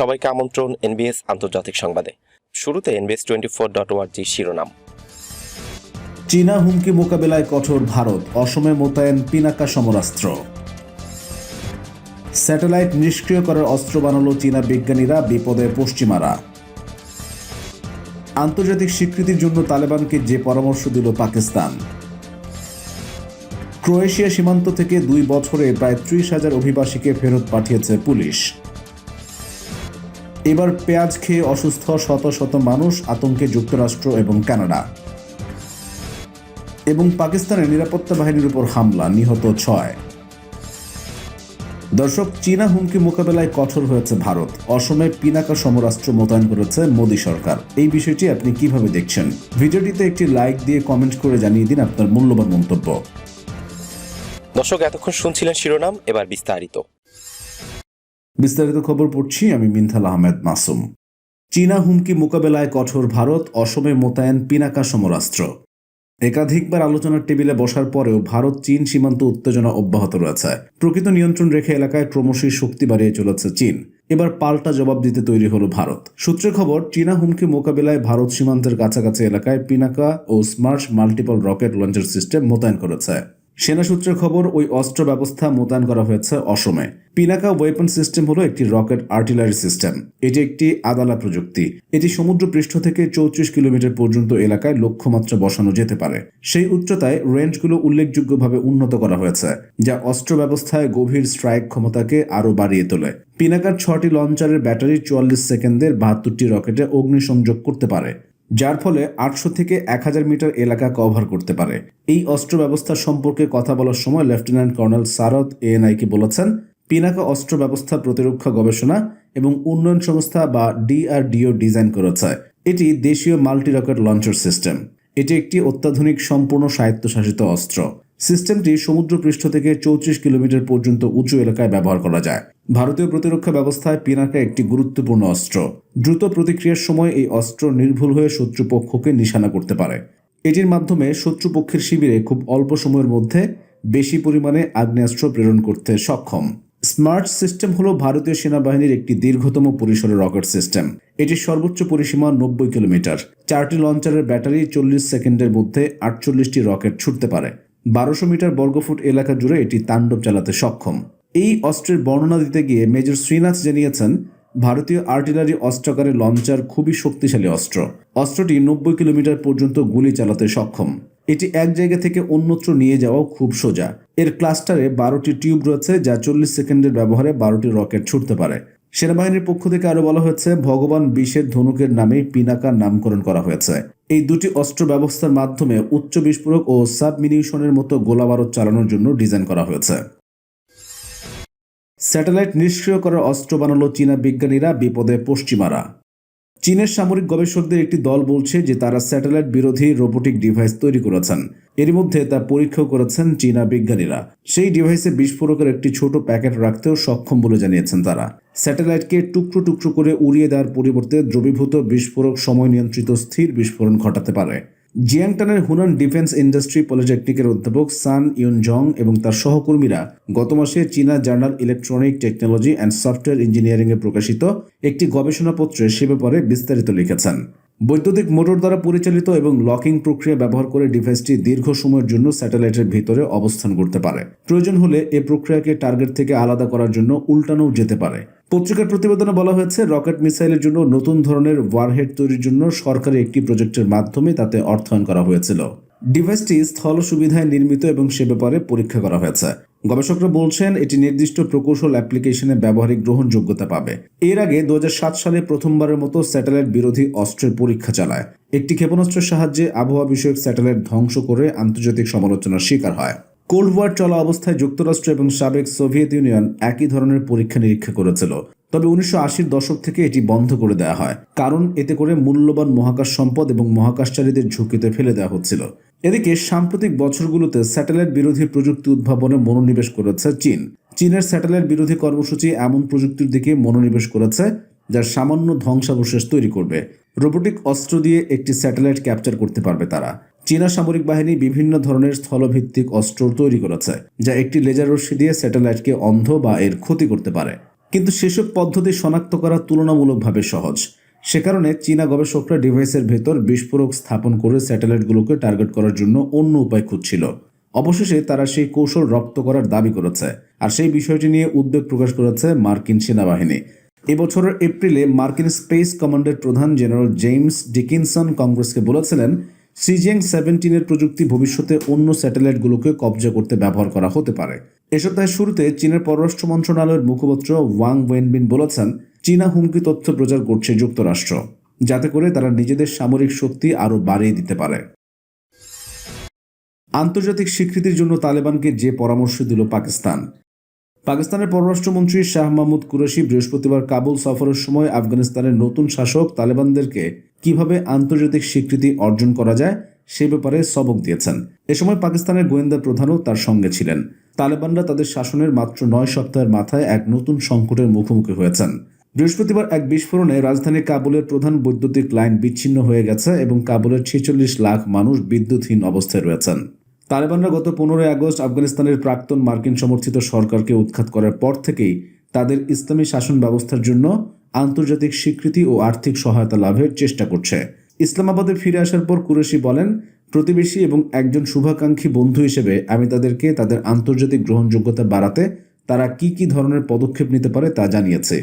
সবাইকে আমন্ত্রণ এনবিএস আন্তর্জাতিক সংবাদে। শুরুতে এনবিএস টোয়েন্টি ফোর ডট ওয়ার্জি শিরোনাম। চীনা হুমকি মোকাবেলায় কঠোর ভারত, অসমে মোতায়েন পিনাকা সমরাস্ত্র। স্যাটেলাইট নিষ্ক্রিয় করার অস্ত্র বানালো চীনা বিজ্ঞানীরা বিপদে পশ্চিমারা। আন্তর্জাতিক স্বীকৃতির জন্য তালেবানকে যে পরামর্শ দিল পাকিস্তান। ক্রোয়েশিয়া সীমান্ত থেকে দুই বছরে প্রায় ত্রিশ হাজার অভিবাসীকে ফেরত পাঠিয়েছে পুলিশ। এবার পেঁয়াজ খেয়ে অসুস্থ শত শত মানুষ আতঙ্কে যুক্তরাষ্ট্র এবং কানাডা। এবং পাকিস্তানের নিরাপত্তা বাহিনীর উপর হামলা, নিহত ছয়। দর্শক, চীনা হুমকি মোকাবেলায় কঠোর হয়েছে ভারত। অসমে পিনাকা সমরাষ্ট্র মোতায়েন করেছে মোদী সরকার। এই বিষয়টি আপনি কীভাবে দেখছেন? ভিডিওটিতে একটি লাইক দিয়ে কমেন্ট করে জানিয়ে দিন আপনার মূল্যবান মন্তব্য। দর্শক, এতক্ষণ শুনছিলেন শিরোনাম, এবার বিস্তারিত। বিস্তারিত খবর পড়ছি আমি মিনথাল আহমেদ মাসুম। চীনা হুমকি মোকাবেলায় কঠোর ভারত, অসমে মোতায়েন পিনাকা সমরাস্ত্র। একাধিকবার আলোচনার টেবিলে বসার পরেও ভারত চীন সীমান্ত উত্তেজনা অব্যাহত রয়েছে। প্রকৃত নিয়ন্ত্রণ রেখে এলাকায় ক্রমশই শক্তি বাড়িয়ে চলেছে চীন। এবার পাল্টা জবাব দিতে তৈরি হলো ভারত। সূত্রে খবর, চীনা হুমকি মোকাবিলায় ভারত সীমান্তের কাছাকাছি এলাকায় পিনাকা ও smart multiple rocket launcher system মোতায়েন করেছে। সেনা সূত্রের খবর, ওই অস্ত্র ব্যবস্থা মোতায়েন করা হয়েছে অসমে। পিনাকা ওয়েপন সিস্টেম হলো একটি রকেট আর্টিলারি সিস্টেম। এটি একটি আদালা প্রযুক্তি। এটি সমুদ্র পৃষ্ঠ থেকে চৌত্রিশ কিলোমিটার পর্যন্ত এলাকায় লক্ষ্যমাত্রা বসানো যেতে পারে। সেই উচ্চতায় রেঞ্জগুলো উল্লেখযোগ্যভাবে উন্নত করা হয়েছে, যা অস্ত্র ব্যবস্থায় গভীর স্ট্রাইক ক্ষমতাকে আরও বাড়িয়ে তোলে। পিনাকার ছটি লঞ্চারের ব্যাটারি চুয়াল্লিশ সেকেন্ডের বাহাত্তরটি রকেটে অগ্নিসংযোগ করতে পারে। যার ফলে আটশো থেকে এক হাজার মিটার এলাকা কভার করতে পারে। এই অস্ত্র ব্যবস্থা সম্পর্কে কথা বলার সময় লেফটেন্যান্ট কর্নেল সারদ এএনআইকে বলেছেন, পিনাকা অস্ত্র ব্যবস্থা প্রতিরক্ষা গবেষণা এবং উন্নয়ন সংস্থা বা ডিআরডিও ডিজাইন করেছে। এটি দেশীয় মাল্টি রকেট লঞ্চার সিস্টেম। এটি একটি অত্যাধুনিক সম্পূর্ণ স্বায়ত্তশাসিত অস্ত্র। সিস্টেমটি সমুদ্র পৃষ্ঠ থেকে চৌত্রিশ কিলোমিটার পর্যন্ত উঁচু এলাকায় ব্যবহার করা যায়। ভারতীয় প্রতিরক্ষা ব্যবস্থায় পিনাকা একটি গুরুত্বপূর্ণ অস্ত্র। দ্রুত প্রতিক্রিয়ার সময় এই অস্ত্র নির্ভুল হয়ে শত্রুপক্ষকে নিশানা করতে পারে। এটির মাধ্যমে শত্রুপক্ষের শিবিরে খুব অল্প সময়ের মধ্যে বেশি পরিমাণে আগ্নেয়াস্ত্র প্রেরণ করতে সক্ষম। স্মার্ট সিস্টেম হলো ভারতীয় সেনাবাহিনীর একটি দীর্ঘতম পরিসরের রকেট সিস্টেম। এটির সর্বোচ্চ পরিসীমা নব্বই কিলোমিটার। চারটি লঞ্চারের ব্যাটারি চল্লিশ সেকেন্ডের মধ্যে আটচল্লিশটি রকেট ছুটতে পারে। বারোশো মিটার বর্গফুট এলাকা জুড়ে এটি তাণ্ডব চালাতে সক্ষম। এই অস্ত্রের বর্ণনা দিতে গিয়ে মেজর শ্রীনাথ জানিয়েছেন, ভারতীয় আর্টিলারি অস্ত্রাগারের লঞ্চার খুবই শক্তিশালী অস্ত্র। অস্ত্রটি নব্বই কিলোমিটার পর্যন্ত গুলি চালাতে সক্ষম। এটি এক জায়গা থেকে অন্যত্র নিয়ে যাওয়াও খুব সোজা। এর ক্লাস্টারে বারোটি টিউব রয়েছে, যা চল্লিশ সেকেন্ডের ব্যবহারে বারোটি রকেট ছুটতে পারে। সেনাবাহিনীর পক্ষ থেকে আরও বলা হয়েছে, ভগবান বিশের ধনুকের নামে পিনাকার নামকরণ করা হয়েছে। এই দুটি অস্ত্র ব্যবস্থার মাধ্যমে উচ্চ বিস্ফোরক ও সাবমিনিউশনের মতো গোলাবারুদ চালানোর জন্য ডিজাইন করা হয়েছে। স্যাটেলাইট নিষ্ক্রিয় করার অস্ত্র বানালো চীনা বিজ্ঞানীরা বিপদে পশ্চিমারা। চীনের সামরিক গবেষকদের একটি দল বলছে যে তারা স্যাটেলাইট বিরোধী রোবোটিক ডিভাইস তৈরি করেছেন। এর মধ্যে তা পরীক্ষা করেছেন চীনা বিজ্ঞানীরা। সেই ডিভাইসে বিস্ফোরকের একটি ছোট প্যাকেট রাখতেও সক্ষম বলে জানিয়েছেন তারা। স্যাটেলাইটকে টুকরো টুকরো করে উড়িয়ে দেওয়ার পরিবর্তে দ্রবীভূত বিস্ফোরক সময় নিয়ন্ত্রিত স্থির বিস্ফোরণ ঘটাতে পারে। জিয়াংটানের হুনান ডিফেন্স ইন্ডাস্ট্রি পলিটেকনিকের অধ্যাপক সান ইউন জং এবং তার সহকর্মীরা গত মাসে চীনা journal electronic technology and software ইঞ্জিনিয়ারিংয়ে প্রকাশিত একটি গবেষণাপত্রে সে ব্যাপারে বিস্তারিত লিখেছেন। বৈদ্যুতিক মোটর দ্বারা পরিচালিত এবং লকিং প্রক্রিয়া ব্যবহার করে ডিভাইসটি দীর্ঘ সময়ের জন্য স্যাটেলাইটের ভিতরে অবস্থান করতে পারে। প্রয়োজন হলে এ প্রক্রিয়াকে টার্গেট থেকে আলাদা করার জন্য উল্টানোও যেতে পারে। পত্রিকার প্রতিবেদনে বলা হয়েছে, রকেট মিসাইলের জন্য নতুন ধরনের ওয়ারহেড তৈরির জন্য সরকারি একটি প্রজেক্টের মাধ্যমে তাতে অর্থায়ন করা হয়েছিল। ডিভাইসটি স্থল সুবিধায় নির্মিত এবং সে ব্যাপারে পরীক্ষা করা হয়েছে। গবেষকরা বলছেন, এটি নির্দিষ্ট প্রকৌশল অ্যাপ্লিকেশনে ব্যবহারিক গ্রহণযোগ্যতা পাবে। এর আগে দু হাজার সাত সালে প্রথমবারের মতো স্যাটেলাইট বিরোধী অস্ত্রের পরীক্ষা চালায়। একটি ক্ষেপণাস্ত্রের সাহায্যে আবহাওয়া বিষয়ক স্যাটেলাইট ধ্বংস করে আন্তর্জাতিক সমালোচনার শিকার হয়। কোল্ড ওয়ার চলা অবস্থায় যুক্তরাষ্ট্র এবং সাবেক সোভিয়েত ইউনিয়ন একই ধরনের পরীক্ষা নিরীক্ষা করেছিল। তবে উনিশশো আশির দশক থেকে এটি বন্ধ করে দেওয়া হয়। কারণ এতে করে মূল্যবান মহাকাশ সম্পদ এবং মহাকাশচারীদের ঝুঁকিতে ফেলে দেওয়া হচ্ছিল। এদিকে সাম্প্রতিক বছরগুলোতে স্যাটেলাইট বিরোধী প্রযুক্তি উদ্ভাবনে মনোনিবেশ করেছে চীন। চীনের স্যাটেলাইট বিরোধী কর্মসূচি এমন প্রযুক্তির দিকে মনোনিবেশ করেছে, যার সামান্য ধ্বংসাবশেষ তৈরি করবে। রোবোটিক অস্ত্র দিয়ে একটি স্যাটেলাইট ক্যাপচার করতে পারবে তারা। চীনা সামরিক বাহিনী বিভিন্ন ধরনের স্থলভিত্তিক অস্ত্র তৈরি করেছে, যা একটি লেজার রশ্মি দিয়ে স্যাটেলাইটকে অন্ধ বা এর ক্ষতি করতে পারে। কিন্তু সেসব পদ্ধতি শনাক্ত করা তুলনামূলকভাবে সহজ। সে কারণে চীনা গবেষকরা ডিভাইসের ভেতর বিস্ফোরক স্থাপন করে স্যাটেলাইটগুলোকে টার্গেট করার জন্য অন্য উপায় খুঁজছিল। অবশেষে তারা সেই কৌশল রপ্ত করার দাবি করেছে, আর সেই বিষয়টি নিয়ে উদ্বেগ প্রকাশ করেছে মার্কিন সেনাবাহিনী। এবছরের এপ্রিলে মার্কিন স্পেস কমান্ডের প্রধান জেনারেল জেমস ডিকিনসন কংগ্রেসকে বলেছিলেন সিজিএং সেভেন্টিনের প্রযুক্তি ভবিষ্যতে অন্য স্যাটেলাইটগুলোকে কবজা করতে ব্যবহার করা হতে পারে। এ সপ্তাহের শুরুতে চীনের পররাষ্ট্র মন্ত্রণালয়ের মুখপাত্র ওয়াং ওয়েনবিন বলেছেন, চীনা হুমকি তথ্য প্রচার করছে যুক্তরাষ্ট্র, যাতে করে তারা নিজেদের সামরিক শক্তি আরও বাড়িয়ে দিতে পারে। আন্তর্জাতিক স্বীকৃতির জন্য তালেবানকে যে পরামর্শ দিল পাকিস্তান। পাকিস্তানের পররাষ্ট্রমন্ত্রী শাহ মাহমুদ কুরেশি বৃহস্পতিবার কাবুল সফরের সময় আফগানিস্তানের নতুন শাসক তালেবানদেরকে কীভাবে আন্তর্জাতিক স্বীকৃতি অর্জন করা যায় সে ব্যাপারে সবক দিয়েছেন। এ সময় পাকিস্তানের গোয়েন্দা প্রধানও তার সঙ্গে ছিলেন। তালেবানরা তাদের শাসনের মাত্র নয় সপ্তাহের মাথায় এক নতুন সংকটের মুখোমুখি হয়েছেন। বৃহস্পতিবার এক বিস্ফোরণে রাজধানী কাবুলের প্রধান বৈদ্যুতিক লাইন বিচ্ছিন্ন হয়ে গেছে এবং কাবুলের ছেচল্লিশ লাখ মানুষ বিদ্যুৎহীন অবস্থায় রয়েছেন। তালেবানরা গত পনেরোই আগস্ট আফগানিস্তানের প্রাক্তন মার্কিন সমর্থিত সরকারকে উৎখাত করার পর থেকেই তাদের ইসলামী শাসন ব্যবস্থার জন্য আন্তর্জাতিক স্বীকৃতি ও আর্থিক সহায়তা লাভের চেষ্টা করছে। ইসলামাবাদে ফিরে আসার পর কুরেশি বলেন, প্রতিবেশী এবং একজন শুভাকাঙ্ক্ষী বন্ধু হিসেবে আমি তাদেরকে তাদের আন্তর্জাতিক গ্রহণযোগ্যতা বাড়াতে তারা কি কি ধরনের পদক্ষেপ নিতে পারে তা জানিয়েছে।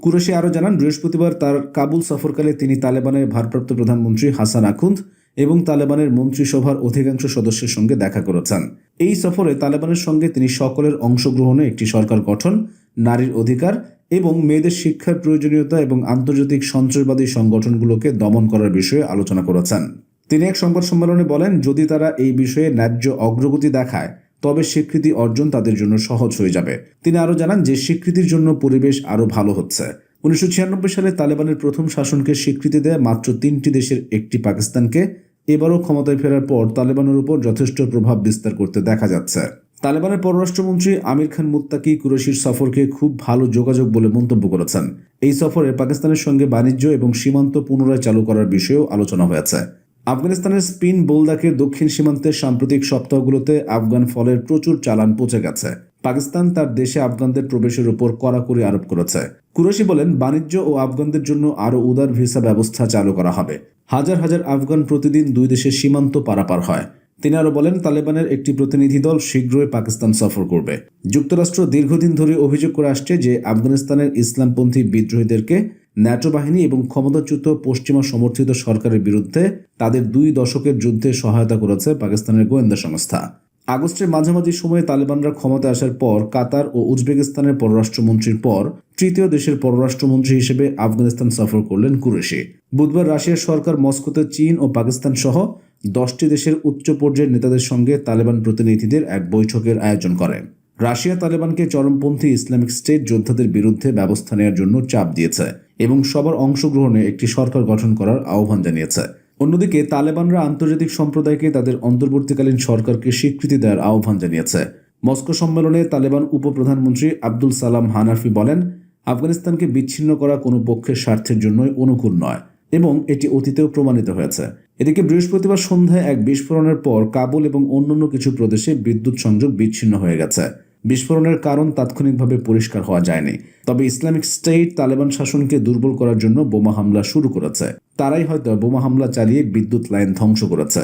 কুরেশি আরও জানান, বৃহস্পতিবার তার কাবুল সফরকালে তিনি তালেবানের ভারপ্রাপ্ত প্রধানমন্ত্রী হাসান আখুন্দ এবং তালেবানের মন্ত্রিসভার অধিকাংশ সদস্যের সঙ্গে দেখা করেছেন। এই সফরে তালেবানের সঙ্গে তিনি সকলের অংশগ্রহণে একটি সরকার গঠন, নারীর অধিকার এবং মেয়েদের শিক্ষার প্রয়োজনীয়তা এবং আন্তর্জাতিক সন্ত্রাসবাদী সংগঠনগুলোকে দমন করার বিষয়ে আলোচনা করেছেন। তিনি এক সংবাদ সম্মেলনে বলেন, যদি তারা এই বিষয়ে ন্যায্য অগ্রগতি দেখায়, তবে স্বীকৃতি অর্জন তাদের জন্য সহজ হয়ে যাবে। তিনি আরও জানান যে, স্বীকৃতির জন্য পরিবেশ আরও ভালো হচ্ছে। উনিশশো ছিয়ানব্বই সালে তালেবানের প্রথম শাসনকে স্বীকৃতি দেয় মাত্র তিনটি দেশের একটি পাকিস্তানকে। এবারও ক্ষমতায় ফেরার পর তালেবানের উপর যথেষ্ট প্রভাব বিস্তার করতে দেখা যাচ্ছে। তালেবানের পররাষ্ট্রমন্ত্রী আমির খান মুত্তাকি কুরেশির সফরকে খুব ভালো যোগাযোগ বলে মন্তব্য করেছেন। এই সফরে পাকিস্তানের সঙ্গে বাণিজ্য এবং সীমান্ত পুনরায় চালু করার বিষয়েও আলোচনা হয়েছে। আফগানিস্তানের স্পিন বোলদাকের দক্ষিণ সীমান্তের সাম্প্রতিক সপ্তাহগুলোতে আফগান ফলের প্রচুর চালান পৌঁছে গেছে। পাকিস্তান তার দেশে আফগানদের প্রবেশের উপর কড়াকড়ি আরোপ করেছে। কুরেশি বলেন, বাণিজ্য ও আফগানদের জন্য আরও উদার ভিসা ব্যবস্থা চালু করা হবে। হাজার হাজার আফগান প্রতিদিন দুই দেশের সীমান্ত পারাপার হয়। তিনি আরও বলেন, তালেবানের একটি প্রতিনিধি দল শীঘ্রই পাকিস্তান সফর করবে। যুক্তরাষ্ট্র দীর্ঘদিন ধরে অভিযোগ করে আসছে যে আফগানিস্তানের ইসলামপন্থী বিদ্রোহীদেরকে ন্যাটো বাহিনী এবং ক্ষমতাচ্যুত পশ্চিমা সমর্থিত সরকারের বিরুদ্ধে তাদের দুই দশকের যুদ্ধে সহায়তা করেছে পাকিস্তানের গোয়েন্দা সংস্থা। আগস্টের মাঝামাঝি সময়ে তালেবানরা ক্ষমতায় আসার পর কাতার ও উজবেকিস্তানের পররাষ্ট্রমন্ত্রীর পর তৃতীয় দেশের পররাষ্ট্রমন্ত্রী হিসেবে আফগানিস্তান সফর করলেন কুরেশি। বুধবার রাশিয়ার সরকার মস্কোতে চীন ও পাকিস্তান সহ দশটি দেশের উচ্চ পর্যায়ের নেতাদের সঙ্গে তালেবান প্রতিনিধিদের এক বৈঠকের আয়োজন করে। রাশিয়া তালেবানকে চরমপন্থী ইসলামিক স্টেট যোদ্ধাদের বিরুদ্ধে ব্যবস্থা নেওয়ার জন্য চাপ দিয়েছে এবং সবার অংশগ্রহণে একটি সরকার গঠন করার আহ্বান জানিয়েছে। অন্যদিকে, তালেবানরা আন্তর্জাতিক সম্প্রদায়কে তাদের অন্তর্বর্তীকালীন সরকারকে স্বীকৃতি দেওয়ার আহ্বান জানিয়েছে। মস্কো সম্মেলনে তালেবান উপপ্রধানমন্ত্রী আব্দুল সালাম হানাফি বলেন, আফগানিস্তানকে বিচ্ছিন্ন করা কোনো পক্ষের স্বার্থের জন্যই অনুকূল নয় এবং এটি অতীতেও প্রমাণিত হয়েছে। এদিকে বৃহস্পতিবার সন্ধ্যায় এক বিস্ফোরণের পর কাবুল এবং অন্যান্য কিছু প্রদেশে বিদ্যুৎ সংযোগ বিচ্ছিন্ন হয়ে গেছে। বিস্ফোরণের কারণ তাৎক্ষণিকভাবে পরিষ্কার হওয়া যায়নি। তবে ইসলামিক স্টেট তালেবান শাসনকে দুর্বল করার জন্য বোমা হামলা শুরু করেছে। তারাই হয়তো বোমা হামলা চালিয়ে বিদ্যুৎ লাইন ধ্বংস করেছে।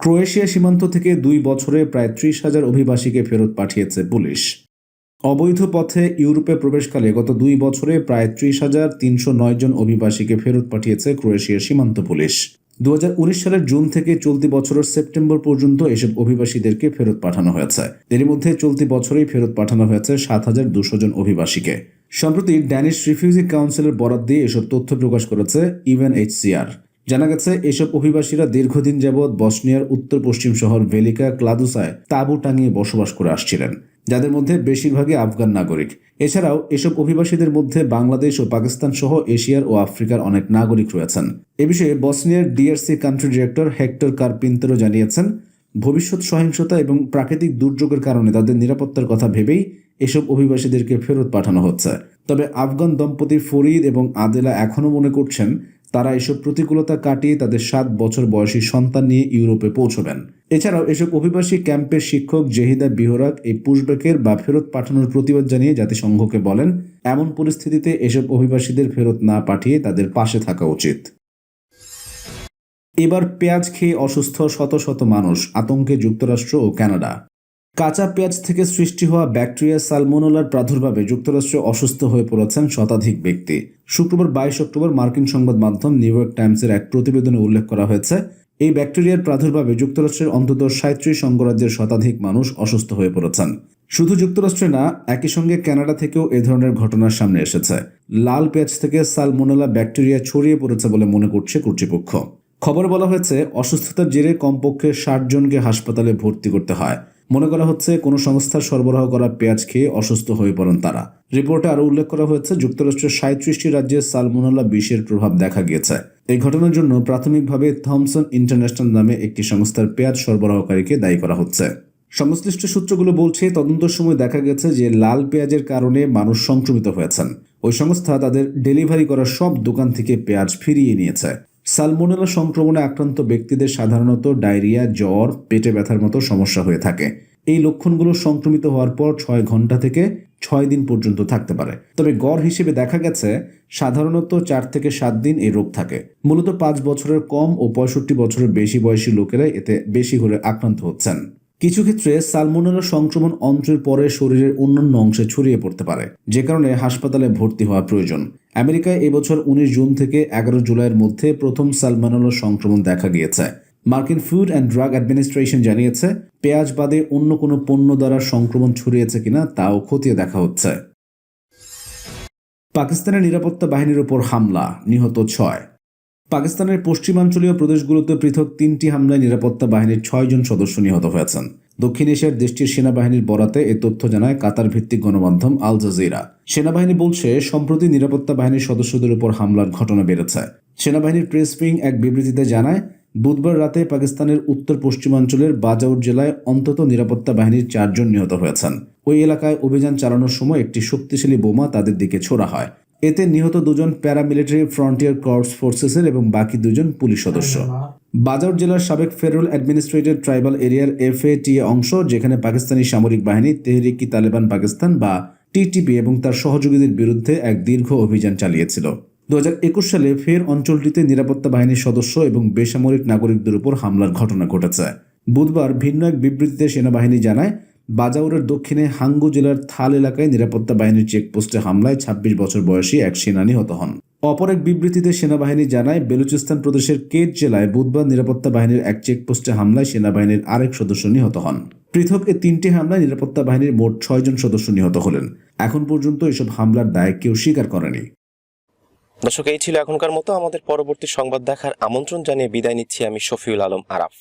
ক্রোয়েশিয়া সীমান্ত থেকে দুই বছরে প্রায় ত্রিশ হাজার অভিবাসীকে ফেরত পাঠিয়েছে পুলিশ। অবৈধ পথে ইউরোপে প্রবেশকালে গত দুই বছরে প্রায় ত্রিশ হাজার তিনশো নয় জন অভিবাসীকে ফেরত পাঠিয়েছে ক্রোয়েশিয়ার সীমান্ত পুলিশ। দু হাজার উনিশ সালের জুন থেকে চলতি বছরের সেপ্টেম্বর পর্যন্ত এসব অভিবাসীদেরকে ফেরত পাঠানো হয়েছে। এর মধ্যে চলতি বছরেই ফেরত পাঠানো হয়েছে সাত হাজার দুশো জন অভিবাসীকে। সম্প্রতি ড্যানিশ রিফিউজি কাউন্সিলের বরাদ দিয়ে এসব তথ্য প্রকাশ করেছে ইভেন ইউএনএইচসিআর জানা গেছে, এসব অভিবাসীরা দীর্ঘদিন যাবৎ বসনিয়ার উত্তর পশ্চিম শহর ভেলিকা ক্লাদুসায় তাঁবু টাঙিয়ে বসবাস করে আসছিলেন। যাদের মধ্যে বেশিরভাগই আফগান নাগরিক। এছাড়াও এসব অভিবাসীদের মধ্যে বাংলাদেশ ও পাকিস্তান সহ এশিয়ার ও আফ্রিকার অনেক নাগরিক রয়েছেন। এ বিষয়ে বসনিয়ার ডিআরসি কান্ট্রি ডিরেক্টর হেক্টর কার্পিন্তেরও জানিয়েছেন, ভবিষ্যৎ সহিংসতা এবং প্রাকৃতিক দুর্যোগের কারণে তাদের নিরাপত্তার কথা ভেবেই এসব অভিবাসীদেরকে ফেরত পাঠানো হচ্ছে। তবে আফগান দম্পতি ফরিদ এবং আদেলা এখনও মনে করছেন তারা এসব প্রতিকূলতা কাটিয়ে তাদের সাত বছর বয়সী সন্তান নিয়ে ইউরোপে পৌঁছবেন। এছাড়াও এসব অভিবাসী ক্যাম্পের শিক্ষক জেহিদা বিহরাক এই পুশব্যাকের বা ফেরত পাঠানোর প্রতিবাদ জানিয়ে জাতিসংঘকে বলেন, এমন পরিস্থিতিতে এসব অভিবাসীদের ফেরত না পাঠিয়ে তাদের পাশে থাকা উচিত। এবার পেঁয়াজ খেয়ে অসুস্থ শত শত মানুষ, আতঙ্কে যুক্তরাষ্ট্র ও কানাডা। কাঁচা পেঁয়াজ থেকে সৃষ্টি হওয়া ব্যাকটেরিয়া সালমোনোলার প্রাদুর্ভাবে যুক্তরাষ্ট্রে অসুস্থ হয়ে পড়েছেন শতাধিক ব্যক্তি। শুক্রবার বাইশ অক্টোবর মার্কিন সংবাদ মাধ্যম নিউ ইয়র্ক টাইমসের এক প্রতিবেদনে উল্লেখ করা হয়েছে, এই ব্যাকটেরিয়ার প্রাদুর্ভাবে যুক্তরাষ্ট্রের অন্তত সাঁত্রিশ অঙ্গরাজ্যের শতাধিক মানুষ অসুস্থ হয়ে পড়েছেন। শুধু যুক্তরাষ্ট্রে না, একই সঙ্গে কানাডা থেকেও এ ধরনের ঘটনার সামনে এসেছে। লাল পেঁয়াজ থেকে সালমোনেলা ব্যাকটেরিয়া ছড়িয়ে পড়েছে বলে মনে করছে কর্তৃপক্ষ। খবরে বলা হয়েছে, অসুস্থতার জেরে কমপক্ষে ষাট জনকে হাসপাতালে ভর্তি করতে হয়। মনে করা হচ্ছে কোনো সংস্থার সরবরাহ করা পেঁয়াজ খেয়ে অসুস্থ হয়ে পড়েন তারা। রিপোর্টে আরও উল্লেখ করা হয়েছে, যুক্তরাষ্ট্রের সাঁত্রিশটি রাজ্যে সালমোনাল্লা বিষের প্রভাব দেখা গিয়েছে। এই ঘটনার জন্য প্রাথমিকভাবে থমসন ইন্টারন্যাশনাল নামে একটি সংস্থার পেঁয়াজ সরবরাহকারীকে দায়ী করা হচ্ছে। সংশ্লিষ্ট সূত্রগুলো বলছে, তদন্তের সময় দেখা গেছে যে লাল পেঁয়াজের কারণে মানুষ সংক্রমিত হয়েছেন। ওই সংস্থা তাদের ডেলিভারি করা সব দোকান থেকে পেঁয়াজ ফিরিয়ে নিয়েছে। সালমোনেলা সংক্রমণে আক্রান্ত ব্যক্তিদের সাধারণত ডায়রিয়া, জ্বর, পেটে ব্যথার মতো সমস্যা হয়ে থাকে। এই লক্ষণগুলো সংক্রমিত হওয়ার পর ছয় ঘণ্টা থেকে ছয় দিন পর্যন্ত থাকতে পারে। তবে গড় হিসেবে দেখা গেছে, সাধারণত চার থেকে সাত দিন এই রোগ থাকে। মূলত পাঁচ বছরের কম ও পঁয়ষট্টি বছরের বেশি বয়সী লোকেরা এতে বেশি করে আক্রান্ত হচ্ছেন। কিছু ক্ষেত্রে সালমোনেলা সংক্রমণ অন্ত্রের পরে শরীরের অন্যান্য অংশে ছড়িয়ে পড়তে পারে, যে কারণে হাসপাতালে ভর্তি হওয়া প্রয়োজন। আমেরিকায় এবছর উনিশ জুন থেকে এগারো জুলাইয়ের মধ্যে প্রথম সালমোনেলা সংক্রমণ দেখা গিয়েছে। মার্কিন ফুড অ্যান্ড ড্রাগ অ্যাডমিনিস্ট্রেশন জানিয়েছে, পেঁয়াজ বাদে অন্য কোনো পণ্য দ্বারা সংক্রমণ ছড়িয়েছে কিনা তাও খতিয়ে দেখা হচ্ছে। পাকিস্তানের নিরাপত্তা বাহিনীর ওপর হামলা, নিহত ছয়। পাকিস্তানের পশ্চিমাঞ্চলীয় প্রদেশগুলোতে পৃথক তিনটি হামলায় নিরাপত্তা বাহিনীর ছয়জন সদস্য নিহত হয়েছেন। দক্ষিণ এশিয়ার দেশটির সেনাবাহিনীর বরাতে এ তথ্য জানায় কাতার ভিত্তিক গণমাধ্যম আল জাজিরা। সেনাবাহিনী বলছে, সম্প্রতি নিরাপত্তা বাহিনীর সদস্যদের উপর হামলার ঘটনা বেড়েছে। সেনাবাহিনীর প্রেস উইং এক বিবৃতিতে জানায়, বুধবার রাতে পাকিস্তানের উত্তর পশ্চিমাঞ্চলের বাজাউর জেলায় অন্তত নিরাপত্তা বাহিনীর চারজন নিহত হয়েছেন। ওই এলাকায় অভিযান চালানোর সময় একটি শক্তিশালী বোমা তাদের দিকে ছোড়া হয়। এতে নিহত দুজন প্যারামিলিটারি ফ্রন্টিয়ার কর্পস ফোর্সেসের এবং বাকি দুজন পুলিশ সদস্য। বাজার জেলার সাবেক ফেডারেল অ্যাডমিনিস্ট্রেটেড ট্রাইবাল এরিয়ার এফএটিএ অংশ যেখানে পাকিস্তানি সামরিক বাহিনী তেহরিকি তালেবান পাকিস্তান বা টিটিপি এবং তার সহযোগীদের বিরুদ্ধে এক দীর্ঘ অভিযান চালিয়েছিল। দু হাজার একুশ সালে ফের অঞ্চলটিতে নিরাপত্তা বাহিনীর সদস্য এবং বেসামরিক নাগরিকদের উপর হামলার ঘটনা ঘটেছে। বুধবার ভিন্ন এক বিবৃতিতে সেনাবাহিনী জানায় বাজাউরের দক্ষিণে হাঙ্গু জেলার থাল এলাকায় নিরাপত্তা বাহিনীর চেকপোস্টে হামলায় ২৬ বছর বয়সী এক সেনা নিহত হন। অপর এক বিবৃতিতে সেনাবাহিনী জানায়, বেলুচিস্তান প্রদেশের কেট জেলায় বুধবার নিরাপত্তা বাহিনীর এক চেকপোস্টে হামলায় সেনাবাহিনীর আরেক সদস্য নিহত হন। পৃথক এ তিনটি হামলায় নিরাপত্তা বাহিনীর মোট ছয়জন সদস্য নিহত হলেন। এখন পর্যন্ত এসব হামলার দায় কেউ স্বীকার করেনি। দর্শক, এই ছিল এখনকার মতো। আমাদের পরবর্তী সংবাদ দেখার আমন্ত্রণ জানিয়ে বিদায় নিচ্ছি আমি শফিউল আলম আরাফ।